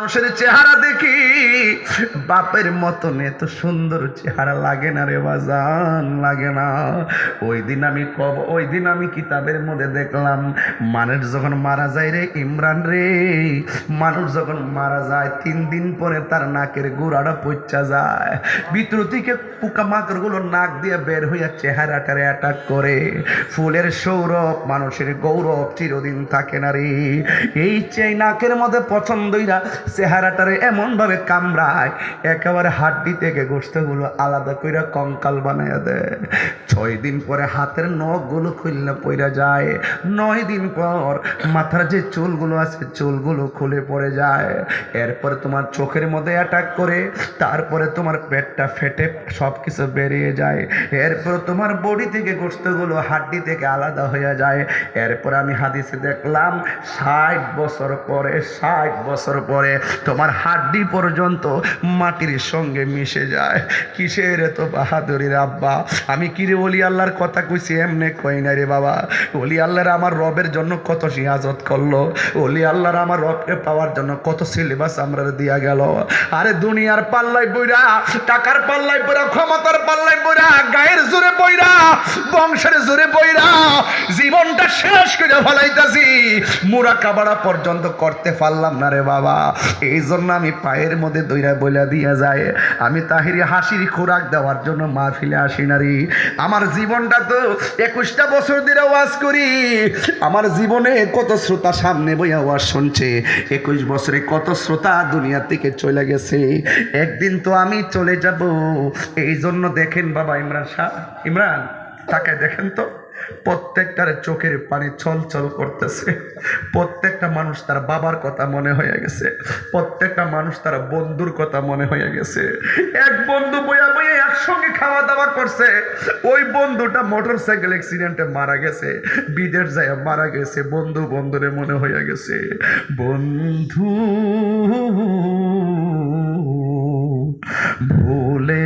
মানুষের চেহারা দেখি, বাপের মতন এত সুন্দর চেহারা লাগে না রে বাজান, লাগে না। ওই দিন আমি কব ওই দিন আমি কিতাবের মধ্যে দেখলাম, মানুষ যখন মারা যায় রে ইমরান রে, মানুষ যখন মারা যায়, তিন দিন পরে তার নাকের গোড়াটা পচা যায়। ভিতর থেকে পোকামাকড়গুলো নাক দিয়ে বের হইয়া চেহারাটারে অ্যাটাক করে। ফুলের সৌরভ, মানুষের গৌরব চিরদিন থাকে না রে। এই চেয়ে নাকের মধ্যে পছন্দইরা চেহারাটারে এমনভাবে কামড়ায়, একেবারে হাড্ডি থেকে গোষ্ঠগুলো আলাদা কইরা কঙ্কাল বানাইয়া দেয়। ছয় দিন পরে হাতের নখগুলো খুললে পইরা যায়। নয় দিন পর মাথার যে চুলগুলো আছে, চুলগুলো খুলে পড়ে যায়। এরপরে তোমার চোখের মধ্যে অ্যাটাক করে, তারপরে তোমার পেটটা ফেটে সব কিছু বেরিয়ে যায়। এরপর তোমার বডি থেকে গোষ্ঠগুলো হাড্ডি থেকে আলাদা হয়ে যায়। এরপর আমি হাদিসে দেখলাম, ষাট বছর পরে, ষাট বছর পরে তোমার হাড্ডি পর্যন্ত মাটির সঙ্গে মিশে যায়। কিসের এত বাহাদুরির আব্বা? আমি কি রে অলি আল্লাহর কথা কইছি? এমনে কই না রে বাবা। অলি আল্লাহর আমার রবের জন্য কত সিয়াজত করল। অলি আল্লাহর আমার রবকে পাওয়ার জন্য কত সিলেবাস আমরা দিয়া গেল। আরে দুনিয়ার পাল্লাই বইরা, টাকার পাল্লাই বইরা, ক্ষমতার পাল্লাই বইরা, গায়ের জোরে বইরা, বংশের জোরে বইরা, জীবনটা শেষ করে ফেলাইতাছি। মুরা কাবাড়া পর্যন্ত করতে পারলাম না রে বাবা। এই জন্য আমি পায়ের মধ্যে দইরা বইলা দিয়া যায়। আমি তাহিরি হাসির খোরাক দেওয়ার জন্য মাহফিলে আসি না রে আমার জীবনটা তো একুশটা বছর ধরে ওয়াজ করি। আমার জীবনে কত শ্রোতা সামনে বইয়া ওয়াজ শুনছে। একুশ বছরে কত শ্রোতা দুনিয়া থেকে চলে গেছে। একদিন তো আমি চলে যাব। এই জন্য দেখেন বাবা ইমরান শাহ। ইমরান তাকে দেখেন তো, প্রত্যেকটার চোখের পানি ছল ছল করতেছে। প্রত্যেকটা মানুষ তার বাবার কথা মনে হয়ে গেছে। প্রত্যেকটা মানুষ তার বন্ধুর কথা মনে হয়ে গেছে। এক বন্ধু বইয়া বইয়া একসঙ্গে খাওয়া দাওয়া করছে। ওই বন্ধুটা মোটর সাইকেল অ্যাক্সিডেন্টে মারা গেছে। বিদেশ যায় মারা গেছে, বন্ধু বন্ধুরে মনে হয়ে গেছে। বন্ধু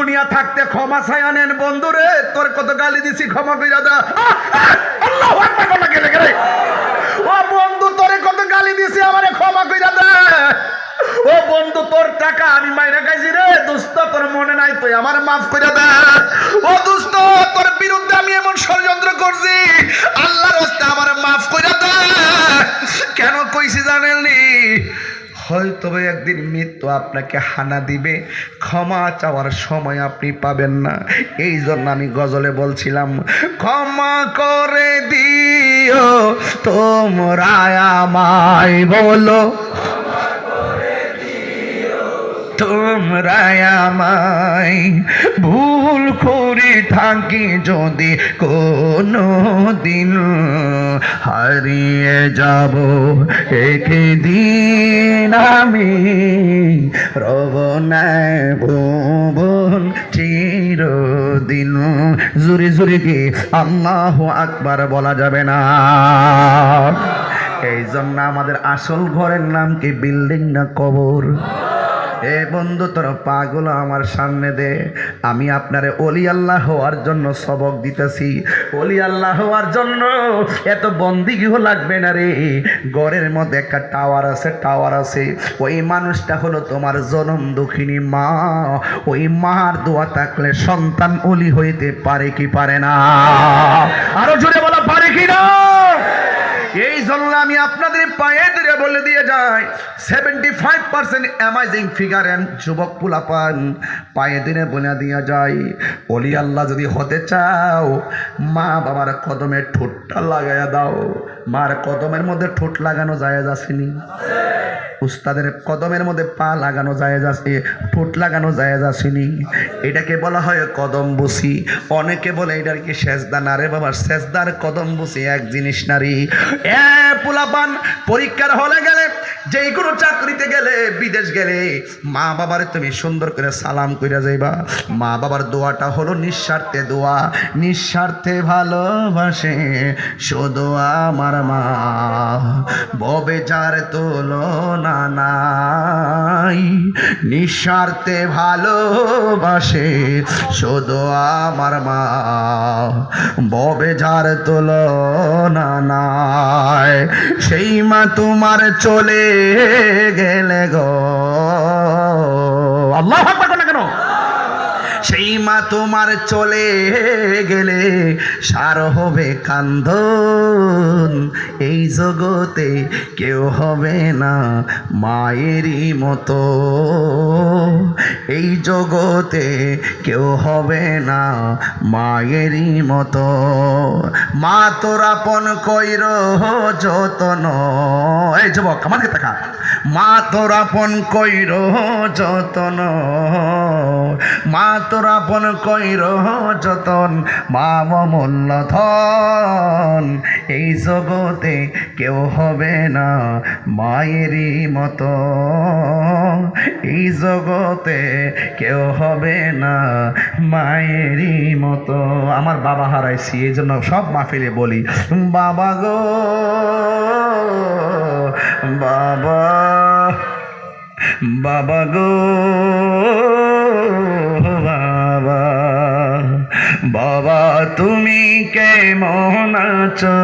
দুনিয়া থাকতে ক্ষমা ছায়ানেন বন্ধুরে, তোর কত গালি দিছি, ক্ষমা কইরা দা! আল্লাহু আকবার বলা গেলে গেলে ও বন্ধু, তোরে কত গালি দিছি, আমারে ক্ষমা কইরা দা। ও বন্ধু, তোর টাকা আমি মাইরা খাইছি রে, দোস্ত, তোর মনে নাই, তুই আমার মাফ কইরা দা। ও দোস্ত, তোর বিরুদ্ধে আমি এমন হয়তো একদিন মৃত্যু আপনাকে হানা দিবে, ক্ষমা চাওয়ার সময় আপনি পাবেন না। এই জন্য আমি গজলে বলছিলাম, ক্ষমা করে দিও তোমরা আমায় বলো। তোমরা আমায় ভুল করে থাকি যদি কোনো দিন হারিয়ে যাব একদিন আমি, রব ভুবন চিরদিন। জুড়ে জুড়ে কি, আল্লাহ আকবার বলা যাবে না। এই জন্য আমাদের আসল ঘরের নাম কি? বিল্ডিং না কবর? এ বন্ধু, তোর পাগুলো আমার সামনে দে। আমি আপনারে অলি আল্লাহ হওয়ার জন্য সবক দিতেছি। অলি আল্লাহ হওয়ার জন্য এত বন্দিগিহ লাগবে না রে। ঘরের মধ্যে একটা টাওয়ার আছে টাওয়ার আছে। ওই মানুষটা হলো তোমার জনম দুঃখিনী মা। ওই মার দোয়া থাকলে সন্তান অলি হইতে পারে কি পারে না? আরও জোরে বলা, পারে কি না? জন্য আমি আপনাদের পায়ে ধরে বলে দিয়ে যাই। Seventy five percent amazing figure and যুবক পুলাপান, পায়ে দিনে বলে দিয়ে যাই। অলি আল্লাহ যদি হতে চাও, মা বাবার কদমে ঠোঁটটা লাগাইয়া দাও। মার কদমের মধ্যে ঠোঁট লাগানো যায় আসেনি। উস্তাদের কদমের মধ্যে পা লাগানো যায় আছে ফুট লাগানো যায় আসেনি। এটাকে বলা হয় কদম বসি। অনেকে বলে এটার কি সেজদা? না রে বাবা, সেজদার কদম বসি এক জিনিস নারী। এ পোলাপান, পরীক্ষার হলে গেলে যেই কোনো চাকরিতে গেলে, বিদেশ গেলে, মা বাবারে তুমি সুন্দর করে সালাম কইরা যাইবা। মা বাবার দোয়াটা হলো নিঃস্বার্থে দোয়া, নিঃস্বার্থে ভালোবাসে, শুধু আমার মা। ববে যার তুলনা নাই, নিঃস্বার্থে ভালোবাসে, শুধু আমার মা। ববে যার তুলনা নাই। সেই মা তোমার চলে গেলে গো। আল্লাহ কেন? সেই মা তোমার চলে গেলে সার হবে কান্দন। এই জগতে কেউ হবে না মায়েরই মতো। এই জগতে কেউ হবে না মায়েরই মতো। মা তোর আপন কইর যতন। এই যুবক, আমার দিকে তাকা মা তোর আপন কইর যতন। মা তোর আপন কইর যতন, মা মূল্য ধন। এই জগতে কেউ হবে না মায়েরই মতো। এই জগতে কেউ হবে না মায়েরই মতো। আমার বাবা হারাইছি, এই জন্য সব মাহফিলে বলি, বাবা গো, বাবা বাবা গো। তুমি কেমন আছো?